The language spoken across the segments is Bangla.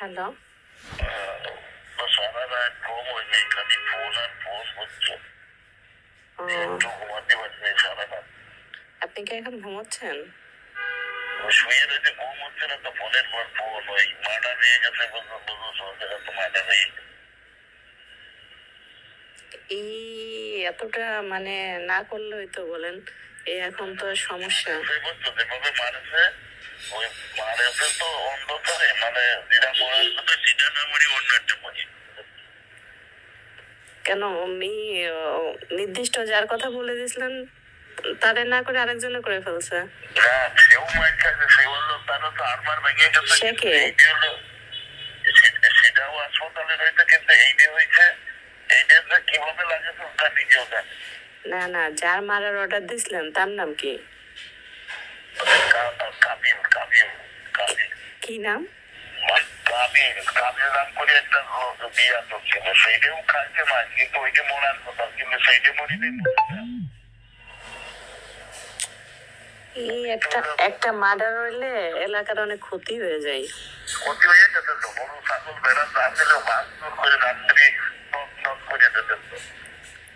রাত আপনি কি এখন ঘুমোচ্ছেন শুয়ে রয়েছে ঘুম হচ্ছে না তো ফোনের পর ফোন ওই মার্ডার হয়ে গেছে তো মার্ডার হয়ে এই এতটা মানে না করলেই তো বলেন এই এখন তো সমস্যা। মানে কেন? আহ, নির্দিষ্ট যার কথা বলে দিয়েছিলেন তারে না করে আরেকজনে করে ফেলছে। না সেও মার খাইছে সে বলল তারা তো আরমার ভেঙে গেছে সে কে? এইটি হলো সে- সেটাও হাসপাতালে রয়েছে কিন্তু এইটি হয়েছে এইটা যে কীভাবে লাগেছে ওটা নিজেও জানে না না যার মারার অর্ডার দিছিলেন তার নাম কি? কা- নাম? একটা একটা একটা মার্ডার হইলে এলাকার অনেক ক্ষতি হয়ে যায়। ক্ষতি হয়ে যেত তো গরু ছাগল বেড়া করে রাত্রি করে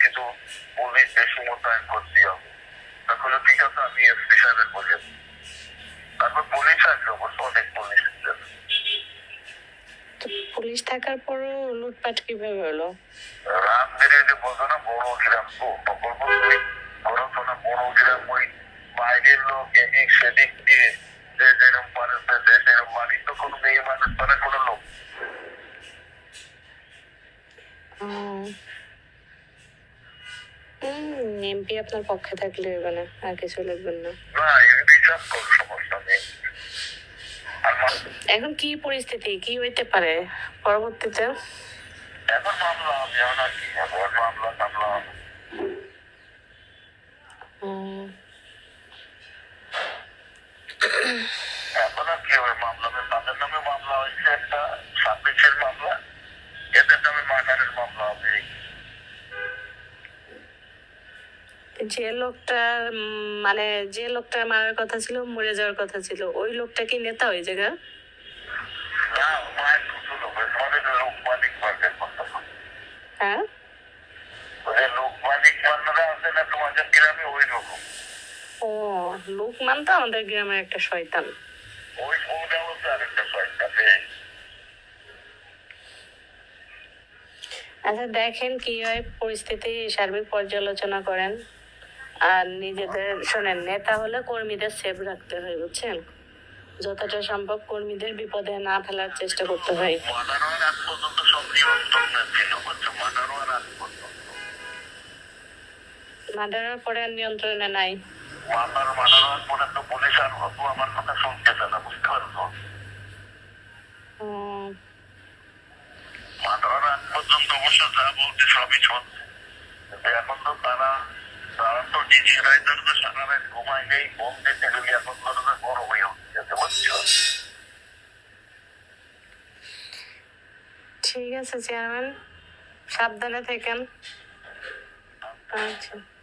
কিছু পুলিশ বেশি মোতায়েন করতে হবে তাহলে ঠিক আছে আমি এসপি সাহেবের বলে তারপর পুলিশ আসবে অবশ্য অনেক পুলিশ পুলিশ থাকার পরও লুটপাট কীভাবে হলো? রামদের যে বলতো না বড় গ্রাম তো প্রকল্প বড় না বড় গ্রাম ওই বাইরের লোক এদিক সেদিক দিয়ে যে যেরকম পারে সে সেরকম বাড়ির তো কোনো মেয়ে মানুষ পারে কোনো লোক। এমপি আপনার পক্ষে থাকলে মানে আর কিছু লিখবেন না। না এখন কি পরিস্থিতি? কি হইতে পারে? পরবর্তীতে? মামলা হবে হবে? হবে। হবে? হবে। হয়েছে একটা সার্ভিসের মামলা। এদের নামে মার্ডারের মামলা হবে এই যে লোকটা মানে যে লোকটা মারার কথা ছিল মরে যাওয়ার কথা ছিল ওই লোকটা কি নেতা ওই জায়গা হ্যাঁ? ও লোকমান তো আমাদের গ্রামের একটা শয়তান। আচ্ছা দেখেন কি হয় পরিস্থিতি সার্বিক পর্যালোচনা করেন। আর নিজেদের, শোনেন, নেতা হলে কর্মীদের সেভ রাখতে হয়, বুঝছেন? যতটা সম্ভব কর্মীদের বিপদে না ফেলার চেষ্টা করতে হয়। মার্ডারের পরে আর নিয়ন্ত্রণে আগ পর্যন্ত অবশ্য যা বলছে সবই চলছে এখন তো তারা ঠিক আছে চেয়ারম্যান। সাবধানে থাকেন। আচ্ছা।